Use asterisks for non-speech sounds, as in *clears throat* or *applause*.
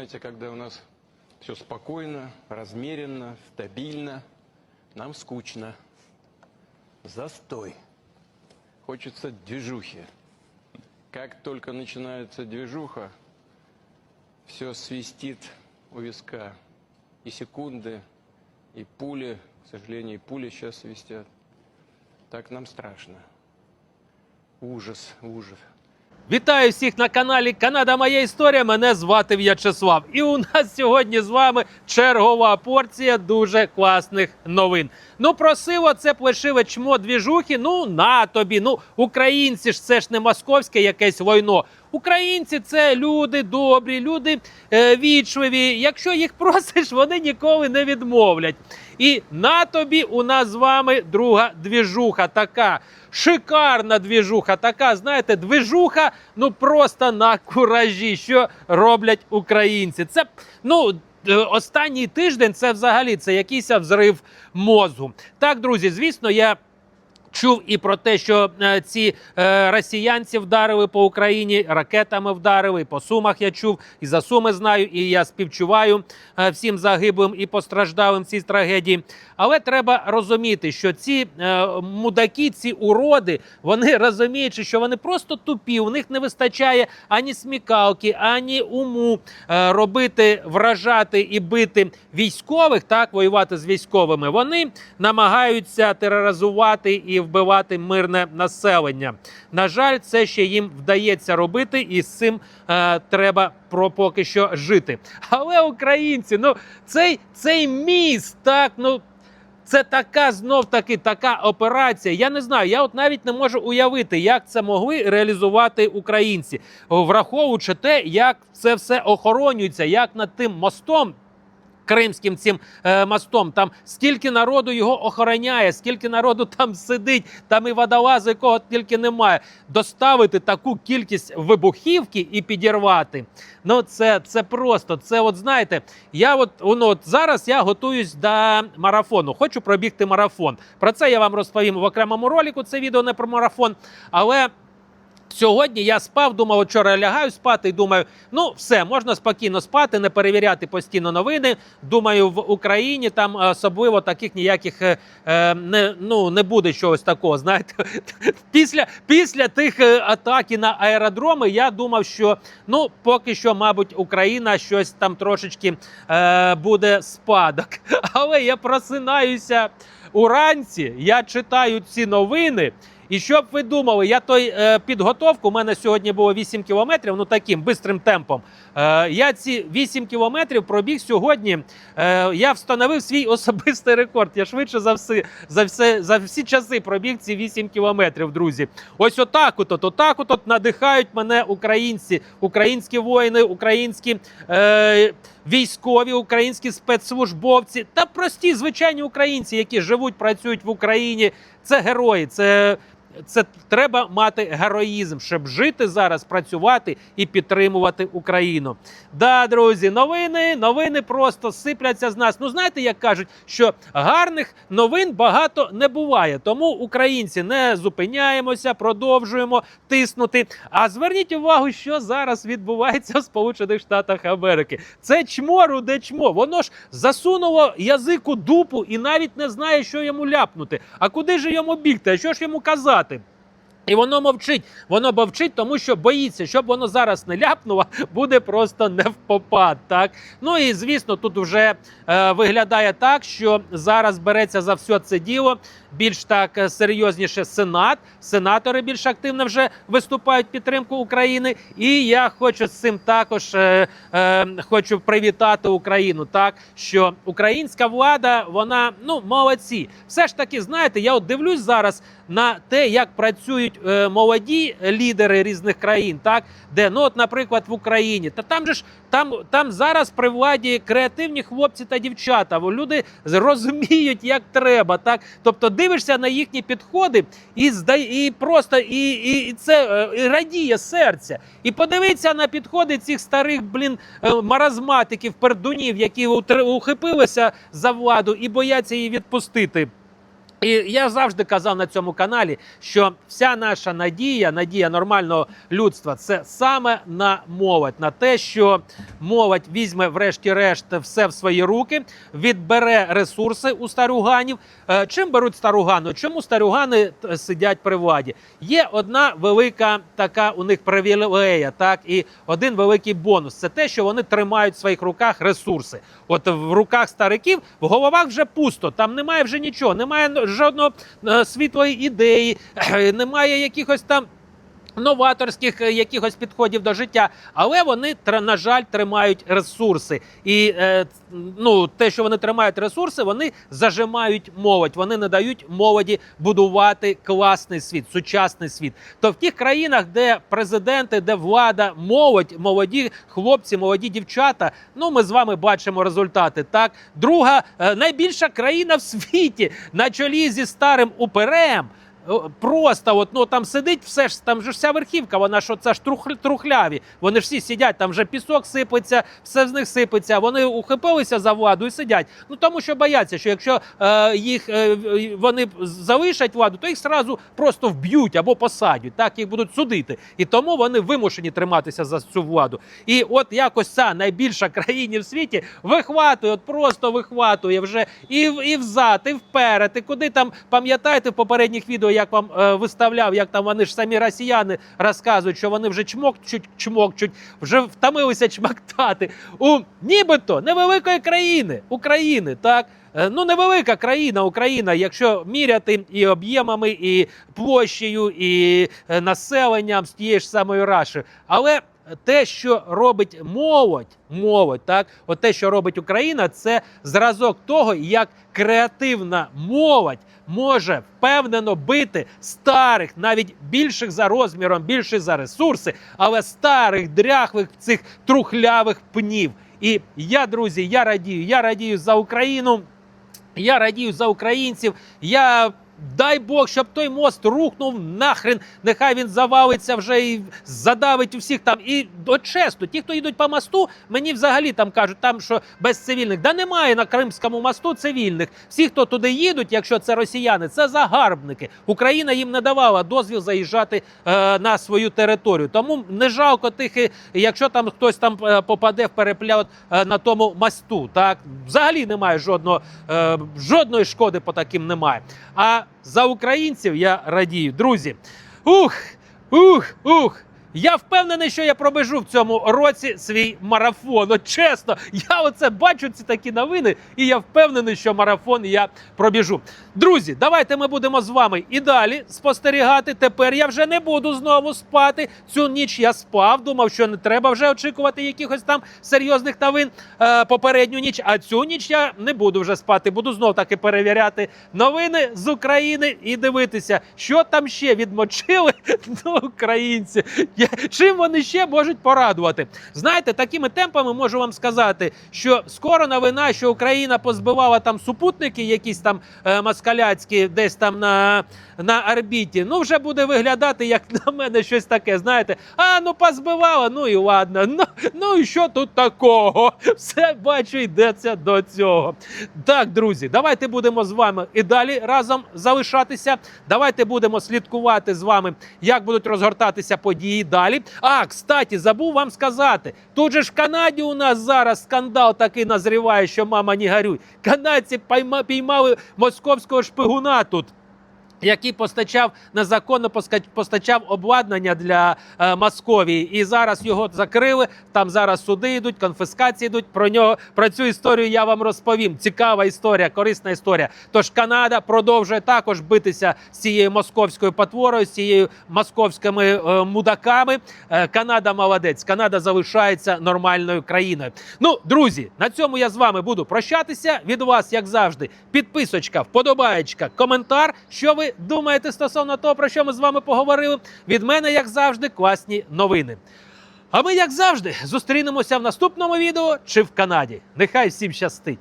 Знаете, когда у нас все спокойно, размеренно, стабильно, нам скучно. Застой. Хочется движухи. Как только начинается движуха, все свистит у виска. И секунды, и пули, к сожалению, и пули сейчас свистят. Так нам страшно. Ужас, ужас. Вітаю всіх на каналі Канада Моя Історія. Мене звати В'ячеслав. І у нас сьогодні з вами чергова порція дуже класних новин. Ну, просило це плешиве чмо двіжухи. Ну на тобі. Ну, українці ж це ж не московське якесь войно. Українці це люди добрі, люди е, вічливі. Якщо їх просиш, вони ніколи не відмовлять. І на тобі у нас з вами друга двіжуха, така шикарна двіжуха, така, знаєте, двіжуха, ну просто на куражі, що роблять українці. Це ну. е, Останній тиждень це взагалі це якийсь взрив мозгу. Так, друзі, звісно, я Чув і про те, що е, ці е, росіянці вдарили по Україні, ракетами вдарили. і По сумах я чув, і за суми знаю, і я співчуваю е, всім загиблим і постраждалим цій трагедії. Але треба розуміти, що ці мудаки, ці уроди, вони розуміючи, що вони просто тупі, у них не вистачає ані смікалки, ані уму робити, вражати і бити військових, так воювати з військовими. Вони намагаються тероризувати і вбивати мирне населення. На жаль, це ще їм вдається робити, і з цим е, треба про поки що жити. Але українці, ну цей, цей міст, так ну. Це така знов таки така операція. Я не знаю. Я от навіть не можу уявити, як це могли реалізувати українці, враховуючи те, як це все охоронюється, як над тим мостом. Кримським цим е, мостом, там скільки народу його охороняє, скільки народу *laughs* там сидить, там і водолази, якого тільки немає. Доставити таку кількість вибухівки і підірвати. Ну це, це просто. Це, от знаєте, я от, ну, от зараз я готуюсь до марафону. Хочу пробігти марафон. Про це я вам розповім в окремому ролику. Це відео не про марафон, але. Сьогодні я спав, думав, вчора лягаю спати і думаю, ну все, можна спокійно спати, не перевіряти постійно новини. Думаю, в Україні там особливо таких ніяких е, е, не, ну, не буде чогось такого. Знаєте, *laughs* після, після тих е, атаки на аеродроми я думав, що ну поки що, мабуть, Україна щось там трошечки е, буде спадок. *laughs* Але я просинаюся уранці, я читаю ці новини. І що б ви думали, я той е, підготовку, у мене сьогодні було 8 кілометрів, ну таким бистрим темпом. Е, я ці 8 кілометрів пробіг сьогодні. Е, я встановив свій *laughs* особистий рекорд. Я швидше за все, за все за всі часи пробіг ці 8 кілометрів, друзі. Ось отак от, от, отак от, от надихають мене українці, українські воїни, українські. Е, Військові українські спецслужбовці та прості звичайні українці, які живуть, працюють в Україні. Це герої, це це треба мати героїзм, щоб жити зараз, працювати і підтримувати Україну. Да, друзі, новини, новини просто сипляться з нас. Ну знаєте, як кажуть, що гарних новин багато не буває. Тому українці не зупиняємося, продовжуємо тиснути. А зверніть увагу, що зараз відбувається в Сполучених Штатах Америки. Це чмо, руде чмо. Воно ж засунуло язик у дупу і навіть не знає, що йому ляпнути. А куди ж йому бігти? А що ж йому казати? І воно мовчить. Воно мовчить, тому що боїться, щоб воно зараз не ляпнуло, *laughs* буде просто не в попад. Так ну і звісно, тут вже е, виглядає так, що зараз береться за все це діло. Більш так е, серйозніше Сенат. Сенатори більш активно вже виступають в підтримку України. І я хочу з цим також е, е, хочу привітати Україну. Так що українська влада, вона ну молодці. Все ж таки, знаєте, я от дивлюсь зараз на те, як працюють е, молоді лідери різних країн, так де ну, от, наприклад, в Україні, та там же ж там, там зараз при владі креативні хлопці та дівчата. бо Люди розуміють, як треба. Так, тобто дивишся на їхні підходи і здай, і просто і, і, і це е, і радіє серця. І подивиться на підходи цих старих блін е, маразматиків, пердунів, які ухопилися за владу і бояться її відпустити. І я завжди казав на цьому каналі, що вся наша надія, надія нормального людства, це саме на молодь, на те, що молодь візьме, врешті-решт, все в свої руки, відбере ресурси у старуганів. Е, Чим беруть старугани? Чому старугани сидять при владі? Є одна велика така у них привілея, так і один великий бонус це те, що вони тримають в своїх руках ресурси. От в руках стариків в головах вже пусто, там немає вже нічого, немає жодного е, світлої ідеї, *clears throat* немає якихось там. Новаторських е, якихось підходів до життя, але вони на жаль тримають ресурси, і е, ну те, що вони тримають ресурси, вони зажимають молодь. Вони не дають молоді будувати класний світ, сучасний світ. То в тих країнах, де президенти, де влада, молодь, молоді хлопці, молоді дівчата. Ну ми з вами бачимо результати. Так, друга е, найбільша країна в світі на чолі зі старим уперем. Просто от, ну там сидить все ж там же вся верхівка, вона що це ж трух, трухляві. Вони ж всі сидять, там вже пісок сипеться, все з них сипеться. Вони ухопилися за владу і сидять. Ну тому що бояться, що якщо е, їх е, вони залишать владу, то їх зразу просто вб'ють або посадять. Так їх будуть судити. І тому вони вимушені триматися за цю владу. І от якось ця найбільша *laughs* країна в світі вихватує, от просто вихватує вже і, і взад, і вперед, і куди там пам'ятаєте в попередніх відео, як вам е, виставляв, як там вони ж самі росіяни розказують, що вони вже чмокчуть, чмокчуть, вже втомилися чмактати у нібито невеликої країни України, так. Е, Ну, невелика країна, Україна, якщо міряти і об'ємами, і площею, і е, населенням з тієї ж самої Раші. Але те, що робить молодь, молодь, так, от те, що робить Україна, це зразок того, як креативна молодь може впевнено бити старих, навіть більших за розміром, більших за ресурси, але старих дряхлих цих трухлявих пнів. І я, друзі, я радію, я радію за Україну. Я радію за українців. Я дай Бог, щоб той мост рухнув нахрен. Нехай він завалиться вже і задавить усіх там. І от чесно, ті, хто йдуть по мосту, мені взагалі там кажуть, там що без цивільних. Да немає на Кримському мосту цивільних. Всі, хто туди їдуть, якщо це росіяни, це загарбники. Україна їм не давала дозвіл заїжджати е, на свою територію. Тому не жалко тих, якщо там хтось там е, попаде в переплят е, на тому мосту. Так взагалі немає жодного е, жодної шкоди по таким немає. А за українців я радію, друзі. Ух, ух, ух. Я впевнений, що я пробежу в цьому році свій марафон. От чесно, я оце бачу ці такі новини, і я впевнений, що марафон я пробіжу. Друзі, давайте ми будемо з вами і далі спостерігати. Тепер я вже не буду знову спати. Цю ніч я спав, думав, що не треба вже очікувати якихось там серйозних новин е, попередню ніч. А цю ніч я не буду вже спати. Буду знов таки перевіряти новини з України і дивитися, що там ще відмочили *laughs* ну, українці. Чим вони ще можуть порадувати? Знаєте, такими темпами можу вам сказати, що скоро новина, що Україна позбивала там супутники, якісь там е, москаляцькі, десь там на, на орбіті. Ну, вже буде виглядати, як на мене, щось таке. Знаєте, а ну позбивала, ну і ладно. Ну, ну і що тут такого? Все бачу, йдеться до цього. Так, друзі, давайте будемо з вами і далі разом залишатися. Давайте будемо слідкувати з вами, як будуть розгортатися події далі. А, кстати, забув вам сказати: тут же ж в Канаді у нас зараз скандал такий назріває, що мама не горюй. Канадці піймали московського шпигуна тут. Який постачав незаконно постачав обладнання для е, Московії, і зараз його закрили. Там зараз суди йдуть, конфіскації йдуть. Про нього про цю історію я вам розповім. Цікава історія, корисна історія. Тож Канада продовжує також битися з цією московською потворою, з цією московськими е, мудаками. Е, Канада молодець. Канада залишається нормальною країною. Ну, друзі, на цьому я з вами буду прощатися. Від вас, як завжди, підписочка, вподобаєчка, коментар. Що думаєте стосовно того, про що ми з вами поговорили? Від мене, як завжди, класні новини. А ми, як завжди, зустрінемося в наступному відео чи в Канаді. Нехай всім щастить!